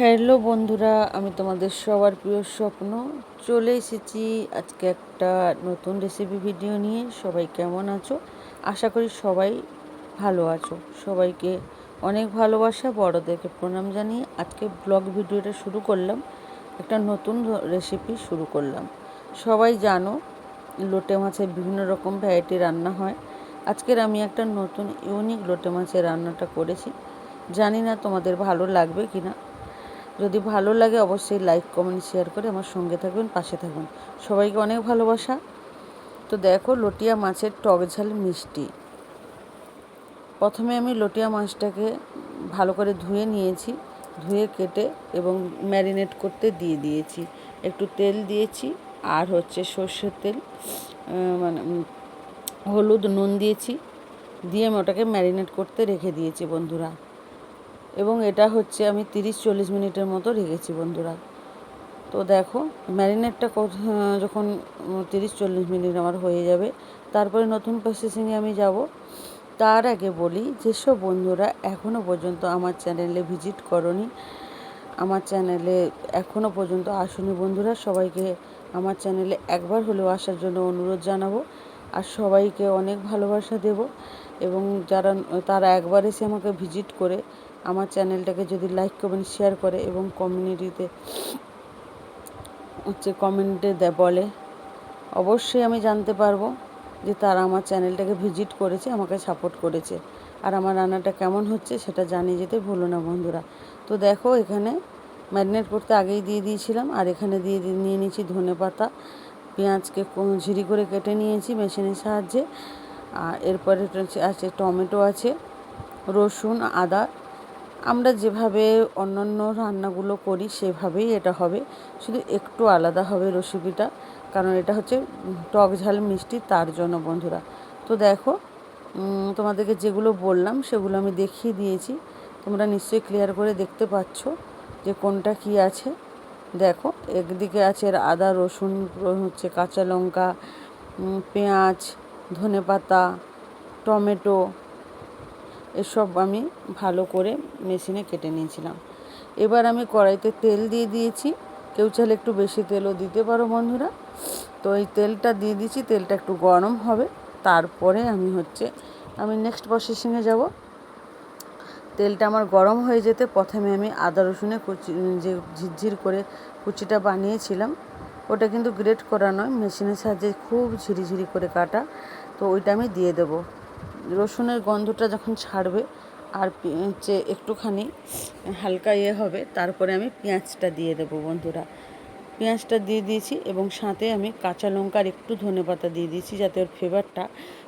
Hello বন্ধুরা, আমি তোমাদের সবার প্রিয় স্বপ্ন। চলে এসেছি আজকে একটা নতুন রেসিপি ভিডিও নিয়ে। সবাই কেমন আছো? আশা করি সবাই ভালো আছো। সবাইকে অনেক ভালোবাসা, বড়দেরকে প্রণাম জানিয়ে আজকে ব্লগ ভিডিওটা শুরু করলাম। একটা নতুন রেসিপি শুরু করলাম। সবাই জানো, লোটে মাছের বিভিন্ন রকম ভ্যারাইটি রান্না হয়। আজকের আমি একটা নতুন ইউনিক লোটে মাছের রান্নাটা করেছি। জানি না তোমাদের ভালো লাগবে কি না যদি ভালো লাগে অবশ্যই লাইক, কমেন্ট, শেয়ার করে আমার সঙ্গে থাকবেন, পাশে থাকবেন। সবাইকে অনেক ভালোবাসা। তো দেখো লটিয়া মাছের টক ঝাল মিষ্টি। প্রথমে আমি লটিয়া মাছটাকে ভালো করে ধুয়ে নিয়েছি, ধুয়ে কেটে এবং ম্যারিনেট করতে দিয়ে দিয়েছি। একটু তেল দিয়েছি, আর হচ্ছে সর্ষের তেল মানে হলুদ, নুন দিয়েছি। দিয়ে আমি ওটাকে ম্যারিনেট করতে রেখে দিয়েছি বন্ধুরা। এবং এটা হচ্ছে আমি তিরিশ চল্লিশ মিনিটের মতো রেখেছি বন্ধুরা। তো দেখো, ম্যারিনেটটা যখন তিরিশ চল্লিশ মিনিট আমার হয়ে যাবে, তারপরে নতুন প্রসেসিংয়ে আমি যাব। তার আগে বলি যেসব বন্ধুরা এখনও পর্যন্ত আমার চ্যানেলে ভিজিট করনি, আমার চ্যানেলে এখনও পর্যন্ত আসুনি বন্ধুরা। সবাইকে আমার চ্যানেলে একবার হলেও আসার জন্য অনুরোধ জানাব। আর সবাইকে অনেক ভালোবাসা দেব এবং যারা, তারা একবার এসে আমাকে ভিজিট করে আমার চ্যানেলটাকে যদি লাইক কমেন্ট শেয়ার করে এবং কমিউনিটিতে হচ্ছে কমেন্টে বলে, অবশ্যই আমি জানতে পারব যে তারা আমার চ্যানেলটাকে ভিজিট করেছে, আমাকে সাপোর্ট করেছে। আর আমার রান্নাটা কেমন হচ্ছে সেটা জানিয়ে যেতে ভুলো না বন্ধুরা। তো দেখো এখানে ম্যারিনেট করতে আগেই দিয়ে দিয়েছিলাম, আর এখানে দিয়ে নিয়ে নিয়েছি ধনে পাতা, পেঁয়াজকে ঝিরি করে কেটে নিয়েছি মেশিনের সাহায্যে। আর এরপরে আছে টমেটো আছে, রসুন, আদা আমরা যেভাবে অন্যান্য রান্নাগুলো করি, সেভাবেই এটা হবে। শুধু একটু আলাদা হবে রেসিপিটা, কারণ এটা হচ্ছে টক ঝাল মিষ্টি, তার জন্য বন্ধুরা। তো দেখো তোমাদেরকে যেগুলো বললাম, সেগুলো আমি দেখিয়ে দিয়েছি। তোমরা নিশ্চয়ই ক্লিয়ার করে দেখতে পাচ্ছ যে কোনটা কি আছে। দেখো, একদিকে আছে আদা, রসুন হচ্ছে কাঁচা লঙ্কা পেঁয়াজ ধনে পাতা টমেটো এসব আমি ভালো করে মেশিনে কেটে নিয়েছিলাম। এবার আমি কড়াইতে তেল দিয়ে দিয়েছি। কেউ চাইলে একটু বেশি তেলও দিতে পারো বন্ধুরা। তো এই তেলটা দিয়ে দিয়েছি, তেলটা একটু গরম হবে। তারপরে আমি হচ্ছে, আমি নেক্সট প্রসেসিংয়ে যাব। তেলটা আমার গরম হয়ে যেতে প্রথমে আমি আদা রসুনে কুচি, যে ঝিরঝির করে কুচিটা বানিয়েছিলাম, ওটা কিন্তু গ্রেট করা নয় মেশিনের সাহায্যে খুব ঝিরিঝিরি করে কাটা। তো ওইটা আমি দিয়ে দেবো। রসুনের গন্ধটা যখন ছাড়বে আর হচ্ছে একটুখানি হালকা ইয়ে হবে, তারপরে আমি পেঁয়াজটা দিয়ে দেবো বন্ধুরা। পেঁয়াজটা দিয়ে দিয়েছি এবং সাথে আমি কাঁচা লঙ্কার একটু ধনে পাতা দিয়ে দিয়েছি যাতে ওর ফ্লেভারটা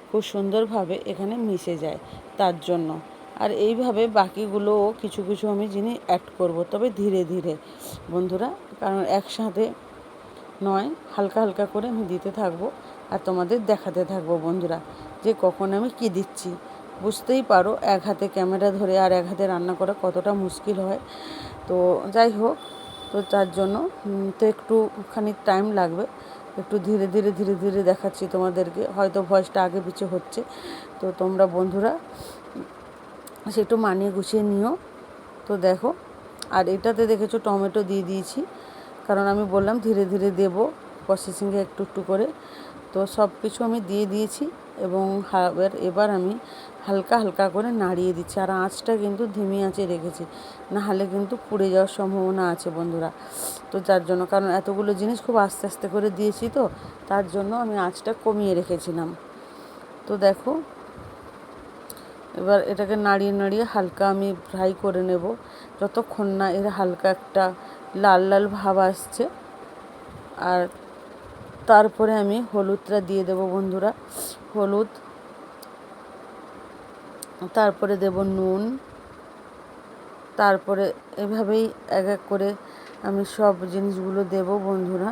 খুব সুন্দরভাবে এখানে মিশে যায় তার জন্য। আর এইভাবে বাকিগুলোও কিছু কিছু আমি জিনিস অ্যাড করব, তবে ধীরে ধীরে বন্ধুরা, কারণ একসাথে নয়, হালকা হালকা করে আমি দিতে থাকব আর তোমাদের দেখাতে থাকব বন্ধুরা। যে কখন আমি কি দিচ্ছি। বুঝতেই পারো, এক হাতে ক্যামেরা ধরে আর এক হাতে রান্না করা কতটা মুশকিল হয়। তো যাই হোক, তো তার জন্য তো একটুখানি টাইম লাগবে। একটু ধীরে ধীরে ধীরে ধীরে দেখাচ্ছি তোমাদেরকে। হয়তো ভয়েসটা আগে পিছিয়ে হচ্ছে। তো তোমরা বন্ধুরা, সে একটু মানিয়ে গুছিয়ে নিও। তো দেখো, আর এটাতে দেখেছ টমেটো দিয়ে দিয়েছি। কারণ আমি বললাম ধীরে ধীরে দেবো। প্রসেসিংয়ে একটু একটু করে। তো সব কিছু আমি দিয়ে দিয়েছি এবং এবার এবার আমি হালকা হালকা করে নাড়িয়ে দিচ্ছি। আর আঁচটা কিন্তু ধিমি আঁচে রেখেছি না হলে কিন্তু পুড়ে যাওয়ার সম্ভাবনা আছে বন্ধুরা। তো যার জন্য, কারণ এতগুলো জিনিস খুব আস্তে আস্তে করে দিয়েছি তো, তার জন্য আমি আঁচটা কমিয়ে রেখেছিলাম। তো দেখো, এবার এটাকে নাড়িয়ে নাড়িয়ে হালকা আমি ফ্রাই করে নেব। যতক্ষণ না এর হালকা একটা লাল লাল ভাব আসছে, আর তারপরে আমি হলুদটা দিয়ে দেব বন্ধুরা। হলুদ। তারপরে দেব নুন। তারপরে এভাবেই এক এক করে আমি সব জিনিসগুলো দেব বন্ধুরা।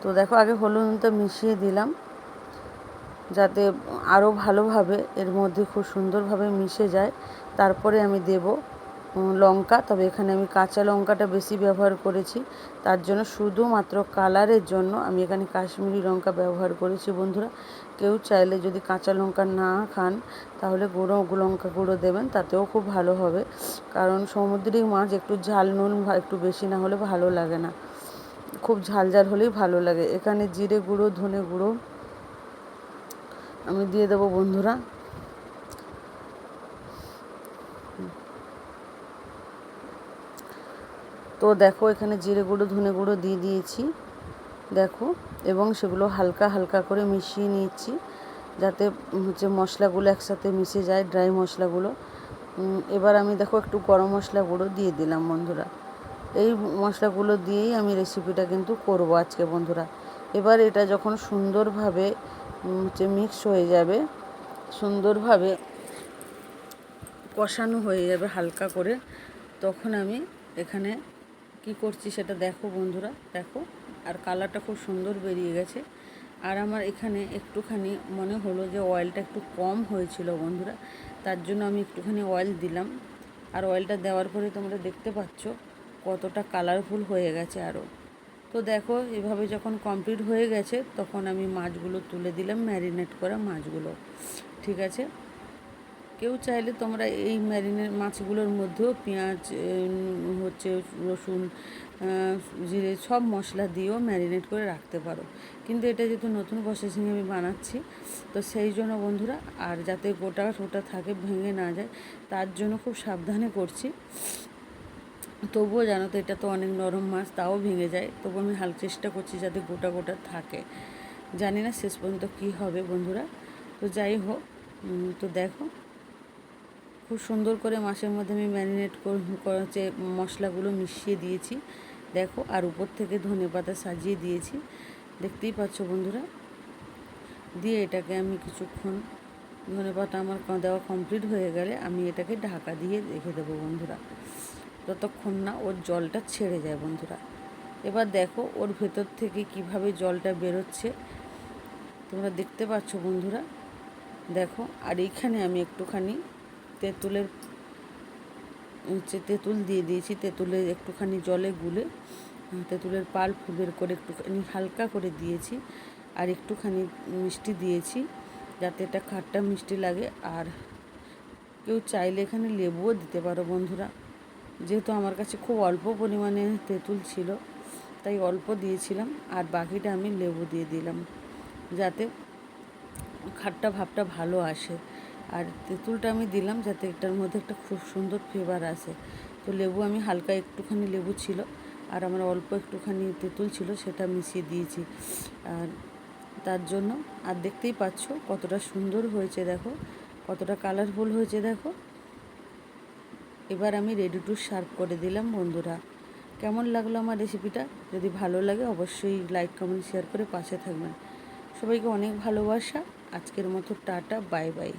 তো দেখো, আগে হলুদটা মিশিয়ে দিলাম। যাতে আরও ভালোভাবে এর মধ্যে খুব সুন্দরভাবে মিশে যায়। তারপরে আমি দেব লঙ্কা, তবে এখানে আমি কাঁচা লঙ্কাটা বেশি ব্যবহার করেছি। তার জন্য শুধুমাত্র কালারের জন্য আমি এখানে কাশ্মীরি লঙ্কা ব্যবহার করেছি, বন্ধুরা। কেউ চাইলে যদি কাঁচা লঙ্কা না খান, তাহলে গুঁড়ো লঙ্কা গুঁড়ো দেবেন, তাতেও খুব ভালো হবে। কারণ সমুদ্রিক মাছ একটু ঝাল নুন একটু বেশি না হলে ভালো লাগে না। খুব ঝাল ঝাল হলেই ভালো লাগে। এখানে জিরে গুঁড়ো, ধনে গুঁড়ো আমি দিয়ে দেবো, বন্ধুরা। তো দেখো, এখানে জিরে গুঁড়ো, ধনে গুঁড়ো দিয়ে দিয়েছি। দেখো, এবং সেগুলো হালকা হালকা করে মিশিয়ে নিচ্ছি যাতে হচ্ছে মশলাগুলো একসাথে মিশে যায়, ড্রাই মশলাগুলো। এবার আমি দেখো, একটু গরম মশলা গুঁড়ো দিয়ে দিলাম বন্ধুরা। এই মশলাগুলো দিয়েই আমি রেসিপিটা কিন্তু করব আজকে বন্ধুরা। এবার এটা যখন সুন্দরভাবে হচ্ছে মিক্স হয়ে যাবে, সুন্দরভাবে কষানো হয়ে যাবে হালকা করে, তখন আমি এখানে কি করছি সেটা দেখো বন্ধুরা, দেখো, আর কালারটা খুব সুন্দর বেরিয়ে গেছে। আর আমার এখানে একটুখানি মনে হলো যে অয়েলটা একটু কম হয়েছিল বন্ধুরা, তার জন্য আমি একটুখানি অয়েল দিলাম। আর অয়েলটা দেওয়ার পরে তোমরা দেখতে পাচ্ছ কতটা কালারফুল হয়ে গেছে আরও তো দেখো, এভাবে যখন কমপ্লিট হয়ে গেছে, তখন আমি মাছগুলো তুলে দিলাম ম্যারিনেট করা মাছগুলো। ঠিক আছে? কেউ চাইলে তোমরা এই ম্যারিনেট মাছগুলোর মধ্যেও পেঁয়াজ হচ্ছে রসুন জিরে সব মশলা দিয়েও ম্যারিনেট করে রাখতে পারো। কিন্তু এটা যেহেতু নতুন প্রসেসিং আমি বানাচ্ছি, তো সেই জন্য বন্ধুরা, আর যাতে গোটা টোটা থাকে, ভেঙে না যায়, তার জন্য খুব সাবধানে করছি। তবুও জানো তো, এটা তো অনেক নরম মাছ, তাও ভেঙে যায়। তবু আমি হাল চেষ্টা করছি যাতে গোটা গোটা থাকে। জানি না শেষ পর্যন্ত কী হবে বন্ধুরা। তো যাই হোক তো দেখো খুব সুন্দর করে মাছের মধ্যে আমি ম্যারিনেট করেছে মশলাগুলো মিশিয়ে দিয়েছি। দেখো, আর উপর থেকে ধনে পাতা সাজিয়ে দিয়েছি। দেখতেই পাচ্ছ বন্ধুরা? দিয়ে এটাকে আমি কিছুক্ষণ, ধনে পাতা আমার দেওয়া কমপ্লিট হয়ে গেলে আমি এটাকে ঢাকা দিয়ে রেখে দেবো বন্ধুরা। যতক্ষণ না ওর জলটা ছেড়ে যায় বন্ধুরা। এবার দেখো ওর ভেতর থেকে কীভাবে জলটা বেরোচ্ছে। তোমরা দেখতে পাচ্ছ বন্ধুরা? দেখো, আর এইখানে আমি একটুখানি তেঁতুলের হচ্ছে তেঁতুল দিয়ে দিয়েছি, তেঁতুলে একটুখানি জলে গুলে তেঁতুলের পাল্প বের করে একটুখানি হালকা করে দিয়েছি আর একটুখানি মিষ্টি দিয়েছি যাতে এটা খাট্টা মিষ্টি লাগে। আর কেউ চাইলে এখানে লেবুও দিতে পারো বন্ধুরা। যেহেতু আমার কাছে খুব অল্প পরিমাণে তেঁতুল ছিল, তাই অল্প দিয়েছিলাম আর বাকিটা আমি লেবু দিয়ে দিলাম যাতে খাট্টা ভাবটা ভালো আসে। আর তেঁতুলটা আমি দিলাম যাতে এটার মধ্যে একটা খুব সুন্দর ফ্লেভার আসে। তো লেবু আমি হালকা একটুখানি লেবু ছিল, আর আমার অল্প একটুখানি তেঁতুল ছিল, সেটা মিশিয়ে দিয়েছি। আর তার জন্য, আর দেখতেই পাচ্ছ কতটা সুন্দর হয়েছে দেখো, কতটা কালারফুল হয়েছে দেখো। এবার আমি রেডি টু সার্ভ করে দিলাম বন্ধুরা। কেমন লাগল আমার রেসিপিটা যদি ভালো লাগে অবশ্যই লাইক কমেন্ট শেয়ার করে পাশে থাকবেন। সবাইকে অনেক ভালোবাসা। আজকের মতো টাটা বাই বাই